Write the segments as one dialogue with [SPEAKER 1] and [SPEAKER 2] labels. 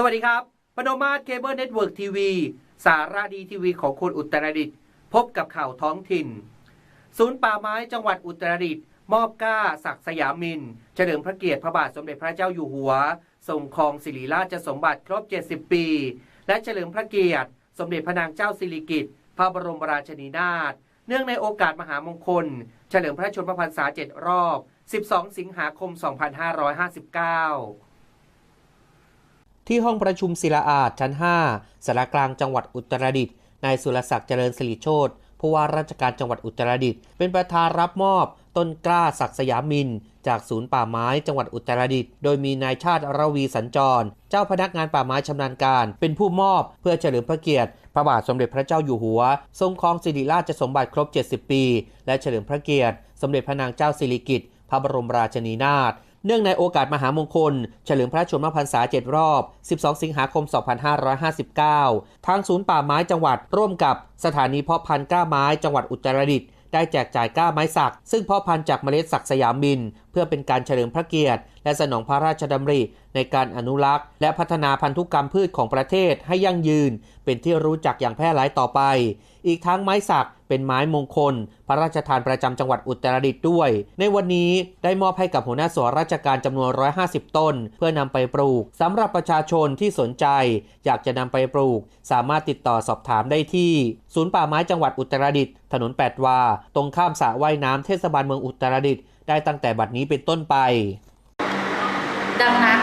[SPEAKER 1] สวัสดีครับปนมาสเคเบิลเน็ตเวิร์กทีวีสารดีทีวีของคุณอุตรดิตถ์พบกับข่าวท้องถิ่น ศูนย์ป่าไม้จังหวัดอุตรดิตถ์มอบก้าศักสยามิน เฉลิมพระเกียรติพระบาทสมเด็จพระเจ้าอยู่หัวทรงครองศิริราชสมบัติครบ 70 ปี และเฉลิมพระเกียรติ สมเด็จพระนางเจ้าสิริกิติ์พระบรมราชินีนาถเนื่องในโอกาสมหามงคล เฉลิมพระชนมพรรษา 7 รอบ 12 สิงหาคม 2559 ที่ห้องประชุมศิลาอาดชั้น 5สารกลางจังหวัดอุตรดิตถ์นายสุรศักดิ์เจริญสิริโชตผู้ว่าราชการจังหวัดอุตรดิตถ์เป็นประธานรับมอบ ต้นกล้าศักดิ์สยามิน จากศูนย์ป่าไม้จังหวัดอุตรดิตถ์โดยมีนายชาติระวีสัญจร เจ้าพนักงานป่าไม้ชำนาญการ เป็นผู้มอบเพื่อเฉลิมพระเกียรติ พระบาทสมเด็จพระเจ้าอยู่หัว ทรงครองสิริราชสมบัติครบ 70 ปี และเฉลิมพระเกียรติ สมเด็จพระนางเจ้าสิริกิติ์พระบรมราชินีนาถ เนื่องในโอกาสมหามงคล เฉลิมพระชนมพรรษา 7 รอบ 12 สิงหาคม 2559 ทางศูนย์ป่าไม้จังหวัดร่วมกับสถานีเพาะพันธุ์กล้าไม้จังหวัดอุตรดิตถ์ได้แจกจ่ายกล้าไม้สัก ซึ่งเพาะพันธุ์จากเมล็ดสักสยามบิน พื่อเป็นการเฉลิมพระเกียรติ และสนองพระราชดำริในการอนุรักษ์ และพัฒนาพันธุกรรมพืชของประเทศให้ยั่งยืน เป็นที่รู้จักอย่างแพร่หลายต่อไป อีกทั้งไม้สักเป็นไม้มงคล พระราชทานประจำจังหวัดอุตรดิตถ์ด้วย ในวันนี้ได้มอบให้กับหัวหน้าส่วนราชการจำนวน 150 ต้น เพื่อนำไปปลูกสำหรับประชาชนที่สนใจ อยากจะนำไปปลูก สามารถติดต่อสอบถามได้ที่ ศูนย์ป่าไม้จังหวัดอุตรดิตถ์ถนน 8 วา ตรงข้ามสระว่ายน้ำเทศบาลเมืองอุตรดิตถ์ ได้ตั้งแต่บัดนี้เป็นต้นไป
[SPEAKER 2] ดังนั้น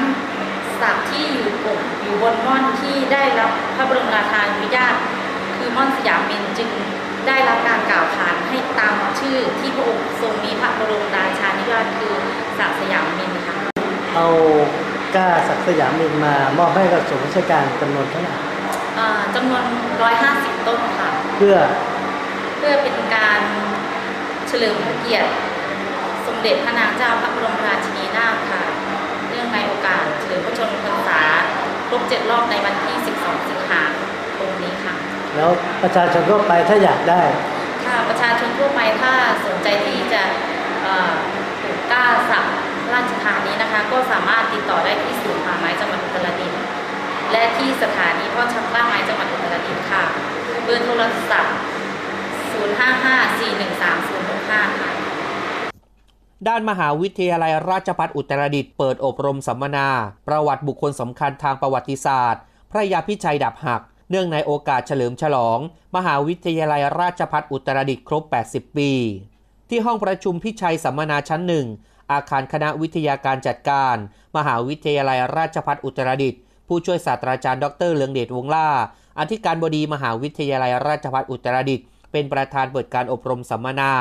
[SPEAKER 2] สัตว์ที่อยู่บนอยู่บนม่อนที่ได้รับพระบรมราชานุญาต คือม่อนสยามมินจึงได้รับการกล่าวขานให้ตามชื่อที่พระองค์ทรงมีพระบรมราชานุญาตคือสักดิ์สยามมินค่ะ
[SPEAKER 3] เอาก้าศักดิ์สยามมินมามอบให้กับส่วนราชการจำนวนเท่าไหร่
[SPEAKER 2] เอ่อจำนวน 150 ต้นค่ะ
[SPEAKER 3] เพื่อ
[SPEAKER 2] เพื่อเป็นการเฉลิมพระเกียรติสมเด็จพระนางเจ้าพระบรมราชินีนาถค่ะ เนื่องในโอกาสเฉลิมพระชนมพรรษาครบ7รอบในวันที่ 12 สิงหาคมนี้ค่ะ
[SPEAKER 3] แล้วประชาชนทั่วไปถ้าอยากได้
[SPEAKER 2] ถ้าประชาชนทั่วไปถ้าสนใจที่จะเอ่อปลูกกล้าสักราชทานนี้นะคะ ก็สามารถติดต่อได้ที่ศูนย์ป่าไม้จังหวัดอุตรดิตถ์และที่สถานีเพ่อชักกล้าไม้จังหวัดอุตรดิตถ์ค่ะ เบอร์โทรศัพท์ 055-413-065 ค่ะ
[SPEAKER 1] ด้านมหาวิทยาลัยราชภัฏอุตรดิตถ์เปิดอบรมสัมมนา ประวัติบุคคลสำคัญทางประวัติศาสตร์ พระยาพิชัยดับหัก เนื่องในโอกาสเฉลิมฉลอง มหาวิทยาลัยราชภัฏอุตรดิตถ์ครบ 80 ปี ที่ห้องประชุมพิชัยสัมมนาชั้นหนึ่งอาคารคณะวิทยาการจัดการ มหาวิทยาลัยราชภัฏอุตรดิตถ์ผู้ช่วยศาสตราจารย์ดรเลืองเดชวงล่า อธิการบดีมหาวิทยาลัยราชภัฏอุตรดิตถ์เป็นประธานเปิดการอบรมสัมมนา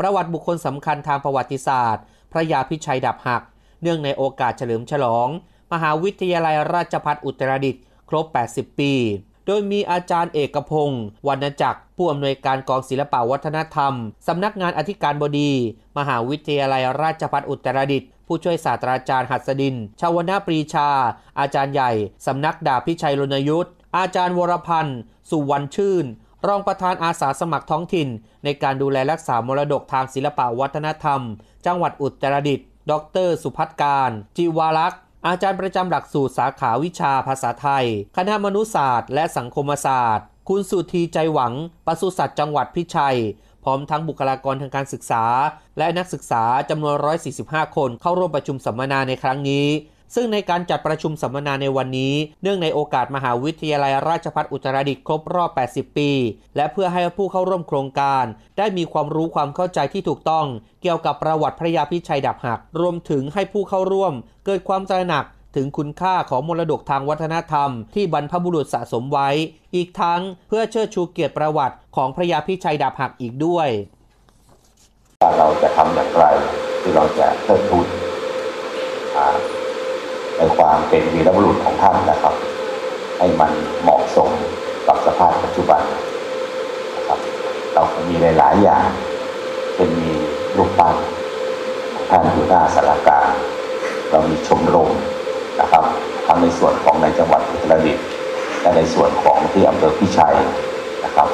[SPEAKER 1] ประวัติบุคคลสำคัญทางประวัติศาสตร์ พระยาพิชัยดับหัก เนื่องในโอกาสเฉลิมฉลอง มหาวิทยาลัยราชภัฏอุตรดิตถ์ครบ 80 ปี โดยมีอาจารย์เอกพงศ์วรรณจักร ผู้อำนวยการกองศิลปวัฒนธรรม สำนักงานอธิการบดี มหาวิทยาลัยราชภัฏอุตรดิตถ์ผู้ช่วยศาสตราจารย์หัสดิน ชาวนาปรีชา อาจารย์ใหญ่ สำนักดาบพิชัยรณยุทธอาจารย์วรพันธ์ สุวรรณชื่น รองประธานอาสาสมัครท้องถิ่น ในการดูแลรักษามรดกทางศิลปวัฒนธรรม จังหวัดอุตรดิตถ์ดร สุพัฒการจีวารักษ์อาจารย์ประจำหลักสูตรสาขาวิชาภาษาไทย คณะมนุษยศาสตร์และสังคมศาสตร์ คุณสุธีใจหวังปศุสัตว์จังหวัดพิชัย พร้อมทั้งบุคลากรทางการศึกษา และนักศึกษาจำนวน 145 คนเข้าร่วมประชุมสัมมนาในครั้งนี้ ซึ่งในการจัดประชุมสัมมนาในวันนี้ เนื่องในโอกาสมหาวิทยาลัยราชภัฏอุตรดิตถ์ครบรอบ 80 ปี และเพื่อให้ผู้เข้าร่วมโครงการ ได้มีความรู้ความเข้าใจที่ถูกต้อง เกี่ยวกับประวัติพระยาพิชัยดับหัก รวมถึงให้ผู้เข้าร่วม เกิดความตระหนักถึงคุณค่าของมรดกทางวัฒนธรรม ที่บรรพบุรุษสะสมไว้ อีกทั้งเพื่อเชิดชูเกียรติประวัติของพระยาพิชัยดับหักอีกด้วย
[SPEAKER 4] เราจะทำอย่างไรที่เราจะเทิดทูนอ่าในความ เป็นวีรบุรุษของท่านนะครับ ให้มันเหมาะสมกับสภาพปัจจุบันนะครับ เรามีหลาย ๆ อย่างเป็นมีรูปปั้นท่านอยู่หน้าสารการเรามีชมรมนะครับทั้งในส่วนของในจังหวัดอุตรดิตถ์และในส่วนของที่อำเภอพิชัยนะครับ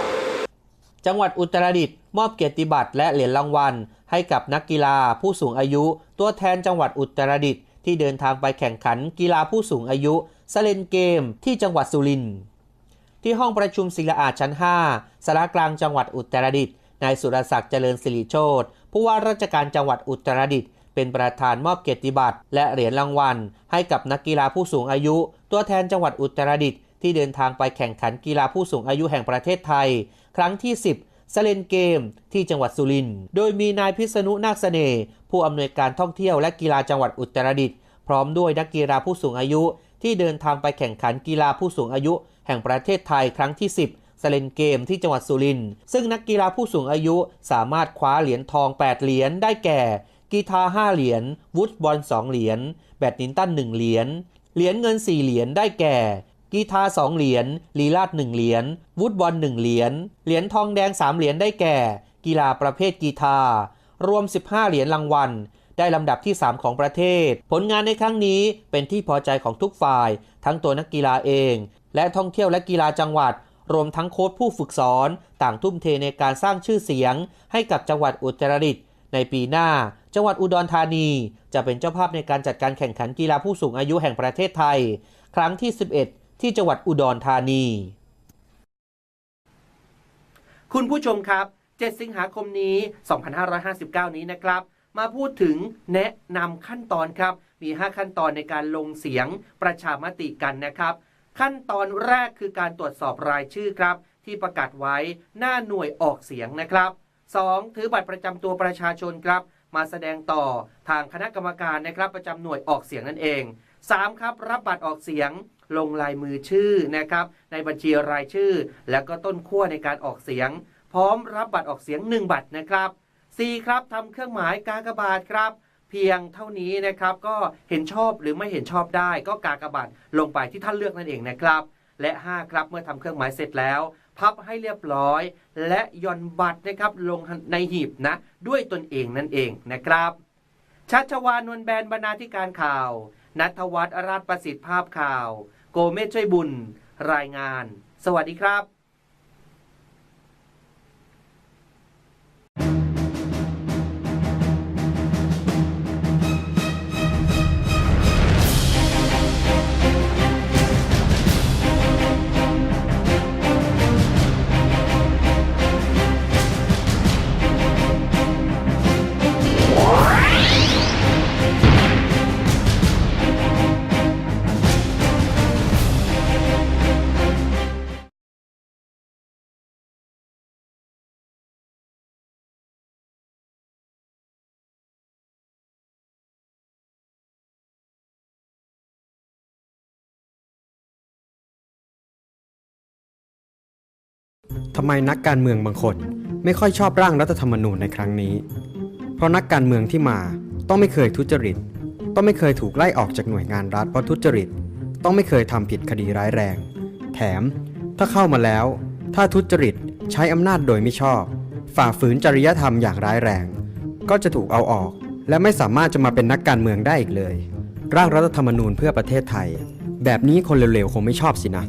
[SPEAKER 1] จังหวัดอุตรดิตถ์มอบเกียรติบัตรและเหรียญรางวัล ให้กับนักกีฬาผู้สูงอายุ ตัวแทนจังหวัดอุตรดิตถ์ ที่เดินทางไปแข่งขันกีฬาผู้สูงอายุสเลนเกม ที่จังหวัดสุรินทร์ที่ห้องประชุมศิลาอาชั้น 5สารกลางจังหวัดอุตรดิตถ์นายสุรศักดิ์เจริญสิริโชตผู้ว่าราชการจังหวัดอุตรดิตถ์เป็นประธานมอบเกียรติบัตรและเหรียญรางวัล ให้กับนักกีฬาผู้สูงอายุ ตัวแทนจังหวัดอุตรดิตถ์ที่เดินทางไปแข่งขันกีฬาผู้สูงอายุแห่งประเทศไทย ครั้งที่ 10 สเลนเกม ที่จังหวัดสุรินทร์ โดยมีนายพิษณุนาคเสน่ห์ผู้อำนวยการท่องเที่ยวและกีฬาจังหวัดอุตรดิตถ์พร้อมด้วยนักกีฬาผู้สูงอายุ ที่เดินทางไปแข่งขันกีฬาผู้สูงอายุ แห่งประเทศไทยครั้งที่ 10สเลนเกมที่จังหวัดสุรินทร์ซึ่งนักกีฬาผู้สูงอายุสามารถคว้าเหรียญทอง 8 เหรียญได้แก่ กีฬา5เหรียญวุฒบอล2เหรียญแบดมินตัน1เหรียญเหรียญเงิน4เหรียญได้แก่ กีฬา2เหรียญ ลีลาด1เหรียญ วุฒบอล1เหรียญ เหรียญทองแดง 3 เหรียญได้แก่ กีฬาประเภทกีฬารวม 15 เหรียญรางวัล ได้ลำดับที่ 3 ของประเทศ ผลงานในครั้งนี้เป็นที่พอใจของทุกฝ่าย ทั้งตัวนักกีฬาเอง และท่องเที่ยวและกีฬาจังหวัด รวมทั้งโค้ชผู้ฝึกสอน ต่างทุ่มเทในการสร้างชื่อเสียง ให้กับจังหวัดอุตรดิตถ์ในปีหน้า จังหวัดอุดรธานี จะเป็นเจ้าภาพในการจัดการแข่งขันกีฬาผู้สูงอายุแห่งประเทศไทย ครั้งที่ 11 ที่จังหวัดอุดรธานี คุณผู้ชมครับ 7 สิงหาคมนี้ 2559 นี้นะครับ มาพูดถึงแนะนำขั้นตอนครับ มี 5 ขั้นตอนในการลงเสียงประชามติกันนะครับ ขั้นตอนแรกคือการตรวจสอบรายชื่อครับ ที่ประกาศไว้หน้าหน่วยออกเสียงนะครับ 2. ถือบัตรประจำตัวประชาชนครับ มาแสดงต่อทางคณะกรรมการนะครับประจำหน่วยออกเสียงนั่นเอง 3. ครับรับบัตรออกเสียงลงลายมือชื่อนะครับในบัญชีรายชื่อ แล้วก็ต้นขั้วในการออกเสียง พร้อมรับบัตรออกเสียง 1 บัตรนะครับ 4. ครับทำเครื่องหมายกากบาทครับเพียงเท่านี้นะครับก็เห็นชอบหรือไม่เห็นชอบได้ ก็กากบาทลงไปที่ท่านเลือกนั่นเองนะครับ และ 5 ครับเมื่อทำเครื่องหมายเสร็จแล้ว พับให้เรียบร้อย และย่อนบัตรนะครับลงในหีบนะด้วยตนเองนั่นเองนะครับชัชวานนวลแบนบรรณาธิการข่าว นัทวัฒน์ราชประสิทธิ์ภาพข่าว โกเมศช่วยบุญ รายงาน สวัสดีครับ
[SPEAKER 5] ทำไมนักการเมืองบางคนไม่ค่อยชอบร่างรัฐธรรมนูญในครั้งนี้ เพราะนักการเมืองที่มาต้องไม่เคยทุจริต ต้องไม่เคยถูกไล่ออกจากหน่วยงานรัฐเพราะทุจริต ต้องไม่เคยทำผิดคดีร้ายแรง แถม ถ้าเข้ามาแล้ว ถ้าทุจริตใช้อำนาจโดยไม่ชอบ ฝ่าฝืนจริยธรรมอย่างร้ายแรง ก็จะถูกเอาออก และไม่สามารถจะมาเป็นนักการเมืองได้อีกเลย ร่างรัฐธรรมนูญเพื่อประเทศไทย แบบนี้คนเร็วๆคงไม่ชอบสินะ